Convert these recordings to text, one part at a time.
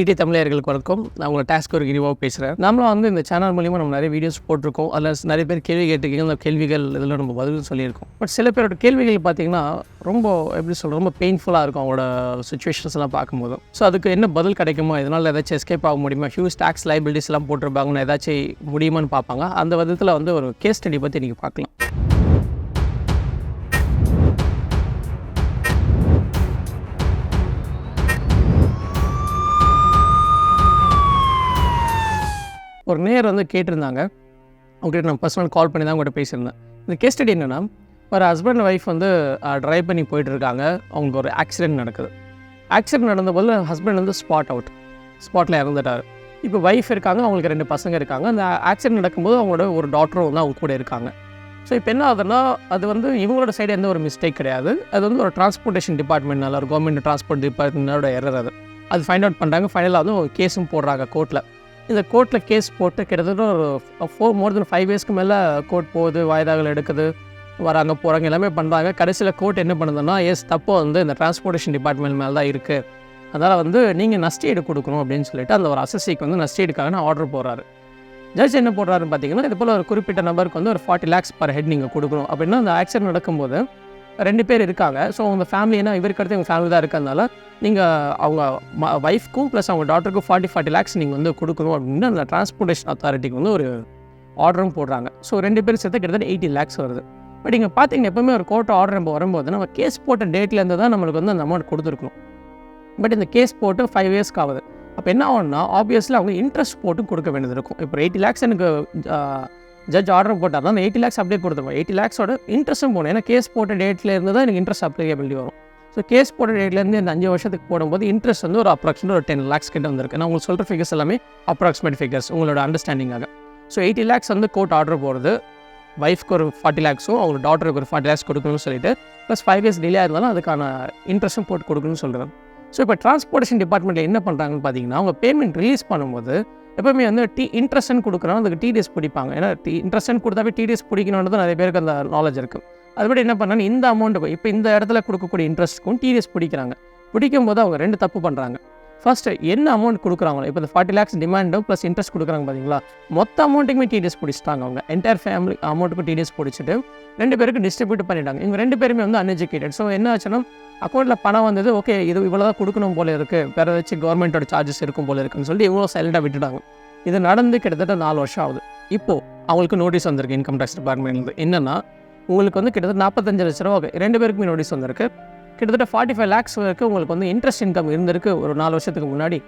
இடி தமிழர்களுக்கு வணக்கம். நான் உங்களை டாஸ்க் ஒரு கிரிவாக பேசுகிறேன் நம்மளும் வந்து இந்த சேனல் மூலிமா நம்ம நிறைய வீடியோஸ் போட்டிருக்கோம். அதில் நிறைய பேர் கேள்வி கேட்டிருக்கீங்க. அந்த கேள்விகள் இதில் நம்ம பதில் சொல்லியிருக்கோம். பட் சில பேரோட கேள்விகள் பார்த்தீங்கன்னா ரொம்ப எப்படி சொல்கிறது ரொம்ப பெயின்ஃபுல்லாக இருக்கும் அவங்களோட சுச்சுவேஷன்ஸ் எல்லாம் பார்க்கும்போது. ஸோ அதுக்கு என்ன பதில் கிடைக்குமோ இதனால் ஏதாச்சும் எஸ்கேப் ஆக முடியுமா ஹியூஸ் டேக்ஸ் லைபிலிட்டிஸ் எல்லாம் போட்டிருப்பாங்கன்னு ஏதாச்சும் முடியுமான்னு பார்ப்பாங்க. அந்த விதத்தில் வந்து ஒரு கேஸ் ஸ்டடி பற்றி நீங்கள் பார்க்கலாம். ஒரு நேர் வந்து கேட்டிருந்தாங்க. அவங்ககிட்ட நான் பர்சனல் கால் பண்ணி தான் உங்கள்கிட்ட பேசியிருந்தேன். இந்த கேஸ் ஸ்டடி என்னென்னா ஒரு ஹஸ்பண்ட் அண்ட் ஒய்ஃப் வந்து ட்ரைவ் பண்ணி போயிட்டு இருக்காங்க அவங்களுக்கு ஒரு ஆக்சிடென்ட் நடக்குது. ஆக்சிடென்ட் நடந்தபோது ஹஸ்பண்ட் வந்து ஸ்பாட் அவுட் ஸ்பாட்டில் இறந்துட்டார். இப்போ ஒய்ஃப் இருக்காங்க அவங்களுக்கு ரெண்டு பசங்க இருக்காங்க. அந்த ஆக்சிடென்ட் நடக்கும்போது அவங்களோட ஒரு டாக்டரும் வந்து அவங்க கூட இருக்காங்க. ஸோ இப்போ என்ன ஆகுதுன்னா அது வந்து இவங்களோட சைடு எந்த ஒரு மிஸ்டேக் கிடையாது. அது வந்து ஒரு டிரான்ஸ்போர்ட்டேஷன் டிபார்ட்மெண்ட்னால ஒரு கவர்மெண்ட் டிரான்ஸ்போர்ட் டிபார்ட்மெண்ட்டோட எரர் அது. அது ஃபைண்ட் அவுட் பண்ணுறாங்க ஃபைனலாக வந்து ஒரு கேஸும் போடுறாங்க கோர்ட்டில் இந்த கோர்ட்டில் கேஸ் போட்டு கிட்டத்தட்ட ஒரு ஃபோர் மோர் தென் ஃபைவ் இயர்ஸ்க்கு மேலே கோர்ட் போகுது வாய்தாகள் எடுக்குது வராங்க போகிறாங்க எல்லாமே பண்ணுறாங்க கடைசியில் கோர்ட் என்ன பண்ணுதுன்னா எஸ் தப்போ வந்து இந்த டிரான்ஸ்போர்ட்டேஷன் டிபார்ட்மெண்ட் மேலே தான் இருக்குது அதனால் வந்து நீங்கள் நஷ்டீடு கொடுக்கணும் அப்படின்னு சொல்லிட்டு அந்த ஒரு அசசிக்கு வந்து நஷ்டீடுக்காக ஆர்டர் போடுறாரு. ஜட்ஜ் என்ன போடுறாருன்னு பார்த்தீங்கன்னா இது போல் ஒரு குறிப்பிட்ட நபருக்கு வந்து ஒரு ஃபார்ட்டி லேக்ஸ் பர் ஹெட் நீங்கள் கொடுக்கணும். அப்படின்னா அந்த ஆக்சிடென்ட் நடக்கும்போது ரெண்டு பேர் இருக்காங்க. ஸோ உங்கள் ஃபேமிலி ஏன்னா இவருக்கு அடுத்து உங்கள் ஃபேமிலி தான் இருக்கிறதுனால நீங்கள் அவங்க ஒய்ஃப்க்கும் ப்ளஸ் அவங்க டாட்டருக்கும் ஃபார்ட்டி ஃபார்ட்டி லேக்ஸ் நீங்கள் வந்து கொடுக்கணும் அப்படின்னு அந்த டிரான்ஸ்போர்ட்டேஷன் அத்தாரிட்டிக்கு வந்து ஒரு ஆர்டரும் போடுறாங்க. ஸோ ரெண்டு பேரும் சேர்த்து கிட்டத்தட்ட எயிட்டி லேக்ஸ் வருது. பட் இங்கே பார்த்தீங்கன்னா எப்பவுமே ஒரு கோர்ட் ஆர்டர் நம்ம வரும்போது நம்ம கேஸ் போட்ட டேட்லேருந்து தான் நம்மளுக்கு வந்து அந்த அமௌண்ட் கொடுத்துருக்கணும். பட் இந்த கேஸ் போட்டு ஃபைவ் இயர்ஸ்க்கு ஆகுது. அப்போ என்ன ஆகும்னா ஆப்வியஸ்லி அவங்க இன்ட்ரெஸ்ட் போட்டு கொடுக்க வேண்டியது இருக்கும். இப்போ எயிட்டி லேக்ஸ் எனக்கு ஜட்ஜ் ஆர்டர் போட்டார்னா அந்த எயிட்டி லேக்ஸ் அப்படியே கொடுத்துருவோம். எயிட்டி லேக்ஸோட இன்ட்ரெஸ்ட்டும் போகணும். ஏன்னா கேஸ் போட்ட டேட்லேருந்து தான் எனக்கு இன்ட்ரெஸ்ட் அப்ளிகபிலிட்டி வரும். ஸோ கேஸ் போட்ட டேட்லேருந்து இந்த அஞ்சு வருஷத்துக்கு போடும்போது இன்ட்ரெஸ்ட் வந்து ஒரு அப்ராக்சிமேட் ஒரு டென் லேக்ஸ் கிட்ட வந்திருக்கு. நான் உங்களுக்கு சொல்கிற ஃபிகர்ஸ் எல்லாமே அப்ராக்சிமேட் ஃபிகர்ஸ் உங்களோட அண்டர்ஸ்டாண்டிங்காக ஸோ எயிட்டி லேக்ஸ் வந்து கோர்ட் ஆர்டர் போகிறது ஒய்ஃப்க்கு ஒரு ஃபார்ட்டி லேக்ஸும் அவங்க டாட்டருக்கு ஒரு ஃபார்ட்டி லேக்ஸ் கொடுக்கணும்னு சொல்லிட்டு ப்ளஸ் ஃபைவ் இயர்ஸ் டிலே இருந்தாலும் அதுக்கான இன்ட்ரெஸ்ட்டும் போட்டு கொடுக்கணும்னு சொல்கிறேன் ஸோ இப்போ டிரான்ஸ்போர்ட்டேஷன் டிபார்ட்மெண்ட்டில் என்ன பண்ணுறாங்கன்னு பார்த்தீங்கன்னா அவங்க பேமெண்ட் ரிலீஸ் பண்ணும்போது எப்பவுமே வந்து டி இன்ட்ரெஸ்ட்னு கொடுக்குறோம் அதுக்கு டிடிஎஸ் பிடிப்பாங்க. ஏன்னா டி இன்ட்ரெஸ்ட்னு கொடுத்தாவே டிடிஎஸ் பிடிக்கணுன்றது நிறைய பேருக்கு அந்த நாலேஜ் இருக்குது அதுபடி என்ன பண்ணாங்க இந்த அமௌண்ட்டுக்கும் இப்போ இந்த இடத்துல கொடுக்கக்கூடிய இன்ட்ரெஸ்ட்டுக்கும் டிடிஎஸ் பிடிக்கிறாங்க. பிடிக்கும் போது அவங்க ரெண்டு தப்பு பண்ணுறாங்க ஃபஸ்ட்டு என்ன அமௌண்ட் கொடுக்குறாங்களோ இப்போ இந்த ஃபார்ட்டி லேக்ஸ் டிமாண்டும் ப்ளஸ் இன்ட்ரெஸ்ட் கொடுக்குறாங்க பார்த்தீங்களா மொத்த அமௌண்ட்டுக்குமே டிடிஎஸ் பிடிச்சிட்டாங்க அவங்க. என்டையர் ஃபேமிலி அமௌண்ட்டுக்கும் டிடிஎஸ் பிடிச்சிட்டு ரெண்டு பேருக்கு டிஸ்ட்ரிபியூட் பண்ணிட்டாங்க. இவங்க ரெண்டு பேருமே வந்து அன்எஜுகேட்டட் ஸோ என்ன ஆச்சுன்னா அக்கௌண்ட்டில் பணம் வந்தது ஓகே இது இவ்வளோ தான் கொடுக்கணும் போல இருக்குது வேறு ஏதாச்சும் கவர்மெண்ட்டோட சார்ஜஸ் இருக்கும் போல இருக்குன்னு சொல்லிட்டு இவ்வளோ சைலண்டாக விட்டுட்டாங்க. இது நடந்து கிட்டத்தட்ட நாலு வருஷம் ஆகுது. இப்போது அவங்களுக்கு நோட்டீஸ் வந்திருக்கு இன்கம் டேக்ஸ் டிபார்ட்மெண்ட்லேருந்து என்னென்னா உங்களுக்கு வந்து கிட்டத்தட்ட நாற்பத்தஞ்சு லட்ச ரூபா ரெண்டு பேருக்குமே நோட்டீஸ் வந்திருக்கு. கிட்டத்தட்ட ஃபார்ட்டி ஃபைவ் லேக்ஸ் வரைக்கும் உங்களுக்கு வந்து இன்ட்ரெஸ்ட் இன்கம் இருந்திருக்கு ஒரு நாலு வருஷத்துக்கு முன்னாடி.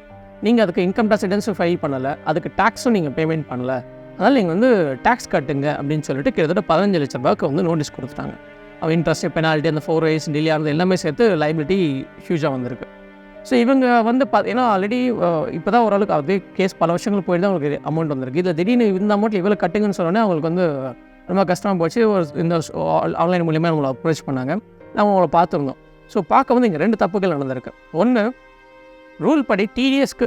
நீங்கள் அதுக்கு இன்கம் டேக்ஸ் ரிட்டர்ன்ஸும் ஃபைல் பண்ணலை அதுக்கு டேக்ஸும் நீங்கள் பேமெண்ட் பண்ணலை. அதனால் நீங்கள் வந்து டேக்ஸ் கட்டுங்க அப்படின்னு சொல்லிட்டு கிட்டத்தட்ட பதினஞ்சு லட்ச ரூபாய்க்கு வந்து நோட்டீஸ் கொடுத்துட்டாங்க. அவன் இன்ட்ரெஸ்ட் பெனால்ட்டி அந்த ஃபோர் வயசு டிலே ஆனது எல்லாமே சேர்த்து லைபிலிட்டி ஹியூஜாக வந்திருக்கு. ஸோ இவங்க வந்து பா ஏன்னா ஆல்ரெடி இப்போ தான் ஓரளவுக்கு அதே கேஸ் பல வருஷங்கள் போயிட்டு தான் அவங்களுக்கு அமௌண்ட் வந்திருக்கு. இதில் திடீர்னு இந்த அமௌண்ட் இவ்வளோ கட்டுங்கன்னு சொன்னோன்னே அவங்களுக்கு வந்து ரொம்ப கஷ்டமாக போச்சு. ஒரு இந்த ஆன்லைன் மூலியமாக நம்மளை அப்ரோச் பண்ணாங்க. நம்ம அவங்கள பார்த்துருந்தோம். ஸோ பார்க்க வந்து இங்கே ரெண்டு தப்புகள் நடந்திருக்கு. ஒன்று ரூல் படி டிடிஎஸ்க்கு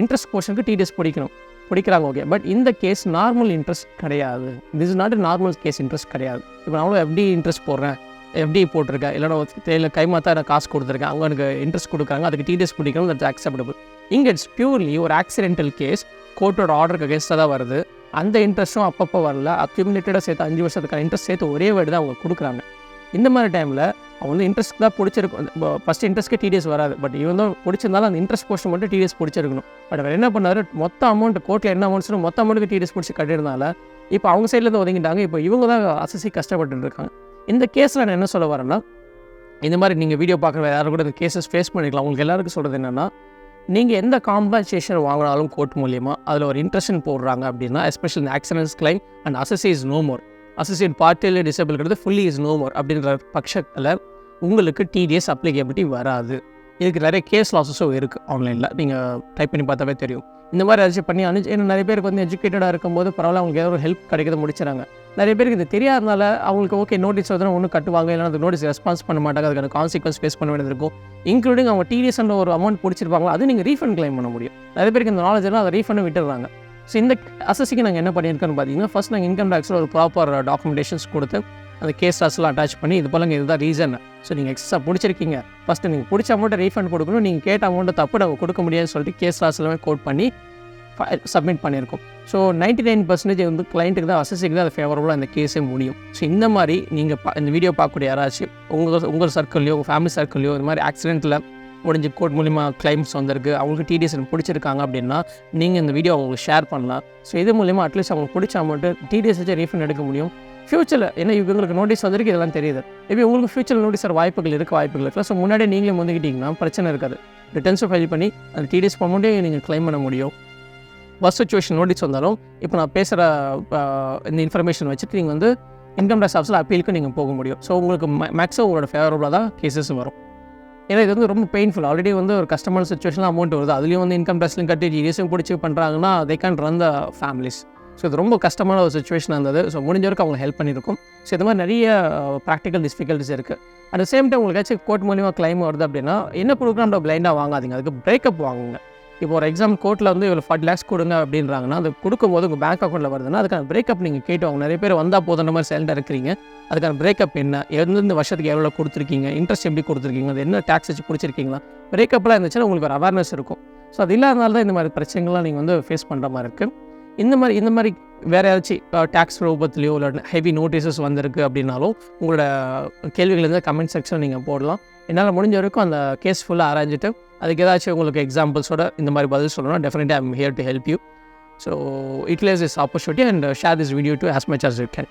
இன்ட்ரெஸ்ட் போர்ஷனுக்கு டிடிஎஸ் பிடிக்கணும். பிடிக்கிறாங்க ஓகே பட் இந்த கேஸ் நார்மல் இன்ட்ரெஸ்ட் கிடையாது. This is not normal case interest கிடையாது. இப்போ நான் எஃப்டி இன்ட்ரெஸ்ட் போடுறேன். எஃப்டி போட்டிருக்கேன். இல்லைனா தெரியல கைமாத்தா எனக்கு காசு கொடுத்துருக்கேன். அவங்க எனக்கு இன்ட்ரெஸ்ட் கொடுக்குறாங்க. அதுக்கு டிடிஎஸ் பிடிக்கணும். தட்ஸ் அக்செப்டபிள் இங்கே இட்ஸ் பியூர்லி ஒரு ஆக்சிடென்டல் கேஸ் கோர்ட்டோட ஆர்டருக்கு அகேன்ஸ்டாக தான் வருது. அந்த இன்ட்ரெஸ்ட்டும் அப்பப்போ வரல. அக்யூமுலேட்டடாக சேர்த்து அஞ்சு வருஷத்துக்கான இன்ட்ரெஸ்ட் சேர்த்து ஒரே வேர்டு தான் அவங்க கொடுக்குறாங்க. இந்த மாதிரி டைமில் அவன் வந்து இன்ட்ரெஸ்ட் தான் பிடிச்சிருக்கும். ஃபஸ்ட் இன்ட்ரெஸ்ட்க்கு டிடிஎஸ் வராது. பட் இவன் தான் பிடிச்சிருந்தாலும் அந்த இன்ட்ரெஸ்ட் போர்ஷன் மட்டும் டிடிஎஸ் பிடிச்சிருக்கணும். பட் அவர் என்ன பண்ணார்? மொத்த அமௌண்ட் கோர்ட்டில் என்ன அமௌண்ட்ஸ்னு மொத்த அமௌண்ட்டுக்கு டிடிஎஸ் பிடிச்சி கட்டியிருந்தால இப்போ அவங்க சைட்லேருந்து ஒதுங்கிட்டாங்க. இப்போ இவங்க தான் அசசி கஷ்டப்பட்டு இருக்காங்க. இந்த கேஸில் நான் என்ன சொல்ல வரேன்னா இந்த மாதிரி நீங்கள் வீடியோ பார்க்குற யாரும் கூட இந்த கேசஸ் ஃபேஸ் பண்ணிக்கலாம். உங்களுக்கு எல்லாருக்கும் சொல்கிறது என்னென்னா நீங்கள் எந்த காம்பன்சேஷன் வாங்கினாலும் கோர்ட் மூலியமாக அதில் ஒரு இன்ட்ரெஸ்ட் போடுறாங்க அப்படின்னா எஸ்பெஷல் இந்த ஆக்சிடென்ட்ஸ் கிளைம் அண்ட் அசசி இஸ் நோ மோர் அசோசியேட் பார்ட்டியில் டிசபிள் கிடையாது ஃபுல்லி இஸ் நோ மோர் அப்படின்ற பட்சத்தில் உங்களுக்கு டிடிஎஸ் அப்ளிகபிலிட்டி வராது. இதுக்கு நிறைய கேஸ் லாஸஸும் இருக்குது ஆன்லைனில் நீங்கள் டைப் பண்ணி பார்த்தாவே தெரியும். இந்த மாதிரி ஏதாச்சும் பண்ணி அனுப்பிச்சு ஏன்னா நிறைய பேருக்கு வந்து எஜுகேட்டடாக இருக்கும்போது பரவாயில்ல அவங்களுக்கு ஏதோ ஒரு ஹெல்ப் கிடைக்கிறத முடிச்சுறாங்க. நிறைய பேருக்கு இது தெரியாதனால அவங்களுக்கு ஓகே நோட்டீஸ் வந்து ஒன்று கட்டுவாங்க. இல்லைனா அந்த நோட்டீஸ் ரெஸ்பான்ஸ் பண்ண மாட்டாங்க. அதுக்கான கான்சிக்வன்ஸ் ஃபேஸ் பண்ண வேண்டியது இருக்கும். இன்க்ளூடிங் அவங்க டிடிஎஸ்ன்ற ஒரு அமௌண்ட் பிடிச்சிருப்பாங்களோ அது நீங்கள் ரீஃபண்ட் கிளைம் பண்ண முடியும். நிறைய பேருக்கு இந்த நாலேஜ் எல்லாம் அதை ரீஃபண்ட் விட்டுறாங்க ஸோ இந்த அசஸிக்கு நாங்கள் என்ன பண்ணியிருக்கோன்னு பார்த்தீங்கன்னா ஃபஸ்ட் நாங்கள் இன்கம் டேக்ஸில் ஒரு ப்ராப்பர் டாக்குமெண்டேஷன்ஸ் கொடுத்து அந்த கேஸ் ஸ்டாஸ்லாம் அட்டாச் பண்ணி இது போலங்க இதுதான் ரீசன் ஸோ நீங்கள் எக்ஸ்ட்ரா பிடிச்சிருக்கீங்க. ஃபஸ்ட்டு நீங்கள் பிடிச்ச அமௌண்ட்டை ரீஃபண்ட் கொடுக்கணும். நீங்கள் கேட்ட அமௌண்ட்டை தப்பு நம்ம கொடுக்க முடியாதுன்னு சொல்லிட்டு கேஸ் லாஸ் எல்லாமே கோட் பண்ணி சப்மிட் பண்ணியிருக்கோம். ஸோ நைன்ட்டி நைன் பர்சன்டேஜ் வந்து கிளைண்ட்டுக்கு தான் அசஸிக்கு தான் அது ஃபேவரபுளாக இந்த கேஸே முடியும். ஸோ இந்த மாதிரி நீங்கள் பா இந்த வீடியோ பார்க்கக்கூடிய யாராச்சும் உங்கள் உங்கள் சர்க்கிள்லையோ உங்கள் ஃபேமிலி சர்க்கிள்லையோ இந்த மாதிரி ஆக்சிடென்ட்டில் முடிஞ்சு கோர்ட் மூலிமா கிளைம்ஸ் வந்திருக்கு அவங்களுக்கு டிடிஎஸ் பிடிச்சிருக்காங்க அப்படின்னா நீங்கள் இந்த வீடியோ அவங்களுக்கு ஷேர் பண்ணலாம். ஸோ இது மூலிமா அட்லீஸ்ட் அவங்களுக்கு பிடிச்ச அமௌண்ட்டு டிடிஎஸ் வச்சு ரீஃபண்ட் எடுக்க முடியும். ஃப்யூச்சரில் ஏன்னா இவங்களுக்கு நோட்டீஸ் வந்திருக்கு இதெல்லாம் தெரியுது. மேபி உங்களுக்கு ஃப்யூச்சரில் நோட்டீஸ் வர வாய்ப்புகள் இருக்க வாய்ப்புகள் இருக்குல்ல ஸோ முன்னாடியே நீங்களே வந்துக்கிட்டிங்கன்னா பிரச்சனை இருக்காது. ரிட்டர்ன்ஸும் ஃபைல் பண்ணி அந்த டிடிஎஸ் அமௌண்ட்டே நீங்கள் க்ளைம் பண்ண முடியும். ஃபஸ்ட் சுச்சுவேஷன் நோட்டீஸ் வந்தாலும் இப்போ நான் பேசுகிற இந்த இன்ஃபர்மேஷன் வச்சுட்டு நீங்கள் வந்து இன்கம் டேக்ஸ் ஆஃபீஸில் அப்பீலுக்கு நீங்கள் போக முடியும். ஸோ உங்களுக்கு மேக்ஸிமம் உங்களோட ஃபேவரபுளாக தான் கேசஸும் வரும். ஏன்னா இது வந்து ரொம்ப பெயின்ஃபுல் ஆல்ரெடி வந்து ஒரு கஸ்டமர் சுச்சுவேஷனில் அமௌண்ட் வருது. அதுலேயும் வந்து இன்கம் டேக்ஸ்லையும் கட்டி டிடிஎஸும் பிடிச்சி பண்ணுறாங்கன்னா they can run the families so இது ரொம்ப கஷ்டமான ஒரு சுச்சுவேஷன் இருந்தது. ஸோ முடிஞ்ச வரைக்கும் அவங்க ஹெல்ப் பண்ணியிருக்கும். ஸோ இது மாதிரி நிறைய ப்ராக்டிக்கல் டிஃபிகல்ட்டிஸ் இருக்குது அட் சேம் டைம் உங்களுக்கு ஏதாச்சும் கோர்ட் மூலிமா கிளைம் வருது அப்படின்னா என்ன ப்ரோக்ராம் பிளைண்டாக வாங்காதீங்க. அதுக்கு பிரேக்கப் வாங்குங்க. இப்போ ஒரு எக்ஸாம் கோர்ட்டில் வந்து இவ்வளோ ஃபார்ட்டி லேக்ஸ் கொடுங்க அப்படின்றாங்கன்னா அது கொடுக்கும்போது உங்கள் பேங்க் அக்கௌண்ட்டில் வருதுன்னா அதுக்கான பிரேக்கப் நீங்கள் கேட்டு அவங்க நிறைய பேர் வந்தால் போதுன்ற மாதிரி சைலண்டாக இருக்கிறீங்க. அதுக்கான பிரேக்கப் என்ன? எந்தெந்த வருஷத்துக்கு எவ்வளோ கொடுத்துருக்கீங்க? இன்ட்ரெஸ்ட் எப்படி கொடுத்துருக்கீங்க? அது என்ன டேக்ஸ் வச்சு பிடிச்சிருக்கீங்களா? பிரேக்கப்லாம் இருந்துச்சுன்னா உங்களுக்கு ஒரு அவேர்னஸ் இருக்கும். ஸோ அது இல்லாதனால தான் இந்த மாதிரி பிரச்சனைகள்லாம் நீங்கள் வந்து ஃபேஸ் பண்ணுற மாதிரி இருக்குது இந்த மாதிரி இந்த மாதிரி வேறு ஏதாச்சும் டேக்ஸ் ரூபத்துலையோ இல்லை ஹெவி நோட்டீஸஸ் வந்திருக்கு அப்படின்னாலும் உங்களோட கேள்விகள் இருந்தால் கமெண்ட் செக்ஷன் நீங்கள் போடலாம். என்னால் முடிஞ்ச வரைக்கும் அந்த கேஸ் ஃபுல்லாக ஆராய்ஞ்சிட்டு அதுக்கு ஏதாச்சும் உங்களுக்கு எக்ஸாம்பிள்ஸோட இந்த மாதிரி பதில் சொல்லணும் டெஃபினெட்டாக I'm here to help you so utilise is opportunity and share this video to as much as you can